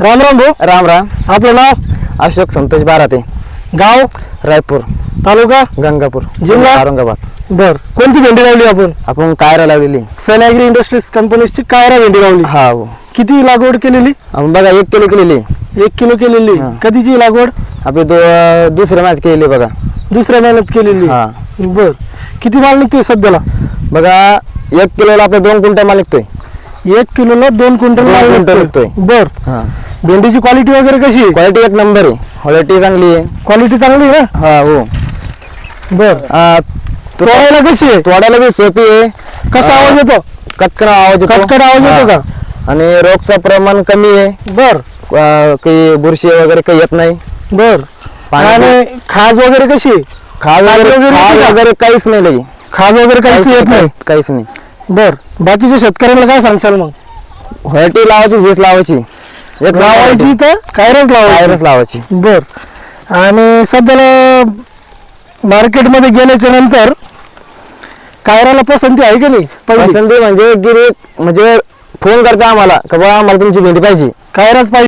राम राम भाऊ. राम राम. आपलं नाव? अशोक संतोष बाराते. गाव? रायपूर. तालुका? गंगापूर. जिल्हा? औरंगाबाद. बर. कोणती भेंडी लावली आपण? आपण कायरा लावलेली. सन ॲग्री इंडस्ट्रीज कंपनीची कायरा भेंडी लावली. हा. हो किती लागवड केलेली? आपण बघा एक किलो केलेली. एक किलो केलेली. हा. कधीची लागवड? आपली दो दुसऱ्या मॅच केलेली बघा. दुसऱ्या महिन्यात केलेली. हा. बर. किती माल निघतोय सध्याला? बघा एक किलोला आपले दोन क्विंटल माल निघतोय. एक किलोला दोन क्विंटल दोन माल क्विंटल निघतोय निघतोय. बर. हा. भेंडीची क्वालिटी वगैरे कशी आहे? क्वालिटी एक नंबर आहे. क्वालिटी चांगली आहे. क्वालिटी चांगली आहे ना? हा हो. बर. आ, तो- तोडायला कशी आहे? तोडायला बी सोपी आहे. कसा. आवाज येतो? कटकन आवाज येतो. कटकट आवाज येतो हा. का? आणि रोगचं प्रमाण कमी आहे. बर. काही बुरशी वगैरे काही येत नाही. बर. पाणी- आणि खाज वगैरे कशी आहे? खाज वगैरे वगैरे खाज येते का? वगैरे काहीच नाही लगे. खाज वगैरे काहीच येत नाही? काहीच नाही. बर. बाकीच्या शेतकऱ्यांना काय सांगशाल मग? व्हरायटी लावायची झीस लावायची. एक लावायची तर? कायरच लावायची. लावायची. बर. आणि सध्याला मार्केटमध्ये गेल्याच्यानंतर कायराला पसंती आहे का नाही? पहिली. पसंती म्हणजे गिरी म्हणजे फोन करता आम्हाला का बा आम्हाला तुमची भेंडी पाहिजे. कायराच पाहिजे.